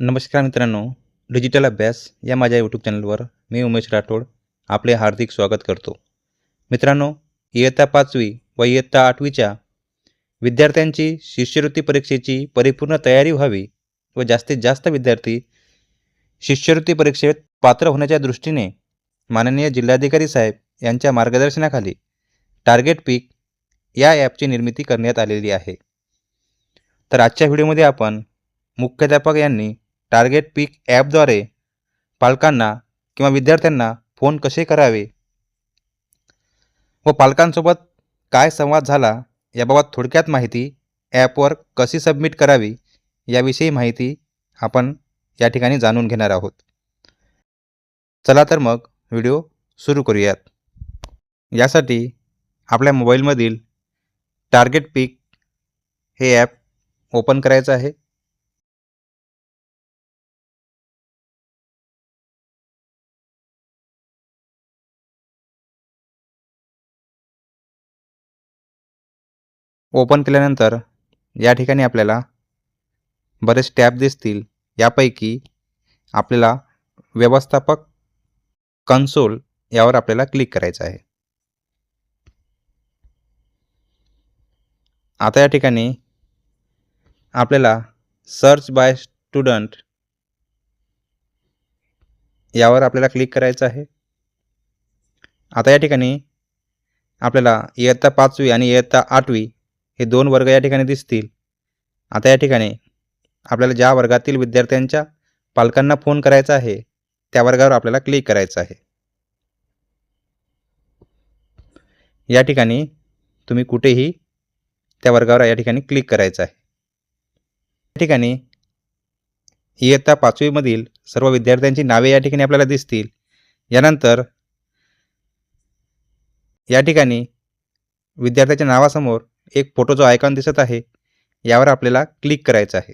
नमस्कार मित्रांनो डिजिटल अभ्यास या माझ्या यूट्यूब चॅनलवर मी उमेश राठोड आपले हार्दिक स्वागत करतो. मित्रांनो इयत्ता पाचवी व इयत्ता आठवीच्या विद्यार्थ्यांची शिष्यवृत्ती परीक्षेची परिपूर्ण तयारी व्हावी व जास्तीत जास्त विद्यार्थी शिष्यवृत्ती परीक्षेत पात्र होण्याच्या दृष्टीने माननीय जिल्हाधिकारी साहेब यांच्या मार्गदर्शनाखाली टार्गेट पीक या ॲपची निर्मिती करण्यात आलेली आहे. तर आजच्या व्हिडिओमध्ये आपण मुख्याध्यापक यांनी टार्गेट पीक ॲपद्वारे पालकांना किंवा विद्यार्थ्यांना फोन कसे करावे? व पालकांसोबत काय संवाद झाला याबाबत थोडक्यात माहिती ॲपवर कशी सबमिट करावी याविषयी माहिती आपण या ठिकाणी जाणून घेणार आहोत. चला तर मग व्हिडिओ सुरू करूयात. यासाठी आपल्या मोबाईलमधील टार्गेट पीक हे ॲप ओपन करायचं आहे. ओपन केल्यानंतर या ठिकाणी आपल्याला बरेच टॅब दिसतील. यापैकी आपल्याला व्यवस्थापक कन्सोल यावर आपल्याला क्लिक करायचं आहे. आता या ठिकाणी आपल्याला सर्च बाय स्टुडंट यावर आपल्याला क्लिक करायचं आहे. आता या ठिकाणी आपल्याला इयत्ता पाचवी आणि इयत्ता आठवी हे दोन वर्ग या ठिकाणी दिसतील. आता या ठिकाणी आपल्याला ज्या वर्गातील विद्यार्थ्यांच्या पालकांना फोन करायचा आहे त्या वर्गावर आपल्याला क्लिक करायचं आहे. या ठिकाणी तुम्ही कुठेही त्या वर्गावर या ठिकाणी क्लिक करायचं आहे. या ठिकाणी इयत्ता पाचवीमधील सर्व विद्यार्थ्यांची नावे या ठिकाणी आपल्याला दिसतील. यानंतर या ठिकाणी विद्यार्थ्याच्या नावासमोर एक फोटोचा आयकॉन दिसत आहे यावर आपल्याला क्लिक करायचं आहे.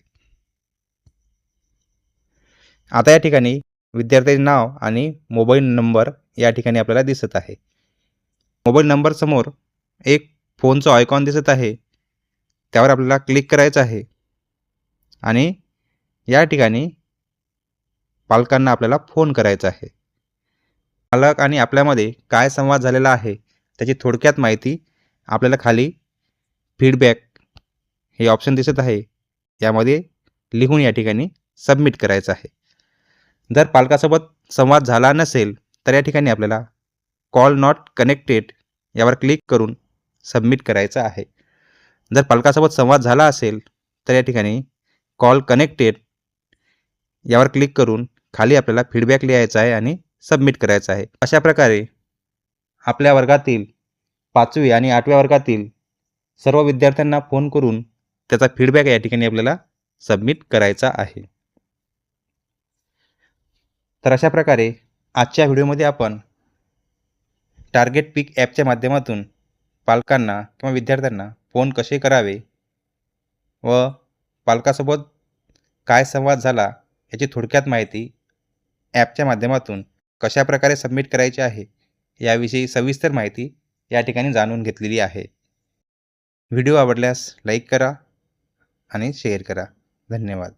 आता या ठिकाणी विद्यार्थ्याचे नाव आणि मोबाईल नंबर या ठिकाणी आपल्याला दिसत आहे. मोबाईल नंबरसमोर एक फोनचं आयकॉन दिसत आहे त्यावर आपल्याला क्लिक करायचं आहे. आणि या ठिकाणी पालकांना आपल्याला फोन करायचा आहे. पालक आणि आपल्यामध्ये काय संवाद झालेला आहे त्याची थोडक्यात माहिती आपल्याला खाली फीडबॅक हे ऑप्शन दिसत आहे. यामध्ये लिहून या ठिकाणी सबमिट करायचं आहे. जर पालकासोबत संवाद झाला नसेल तर या ठिकाणी आपल्याला कॉल नॉट कनेक्टेड यावर क्लिक करून सबमिट करायचं आहे. जर पालकासोबत संवाद झाला असेल तर या ठिकाणी कॉल कनेक्टेड यावर क्लिक करून खाली आपल्याला फीडबॅक लिहायचा आहे आणि सबमिट करायचं आहे. अशा प्रकारे आपल्या वर्गातील पाचवी आणि आठव्या वर्गातील सर्व विद्यार्थ्यांना फोन करून त्याचा फीडबॅक या ठिकाणी आपल्याला सबमिट करायचा आहे. तर अशा प्रकारे आजच्या व्हिडिओमध्ये आपण टार्गेट पीक ॲपच्या माध्यमातून पालकांना किंवा विद्यार्थ्यांना फोन कसे करावे व पालकासोबत काय संवाद झाला याची थोडक्यात माहिती ॲपच्या माध्यमातून कशा प्रकारे सबमिट करायची आहे याविषयी सविस्तर माहिती या ठिकाणी जाणून घेतलेली आहे. व्हिडिओ आवडल्यास लाईक करा आणि शेअर करा. धन्यवाद.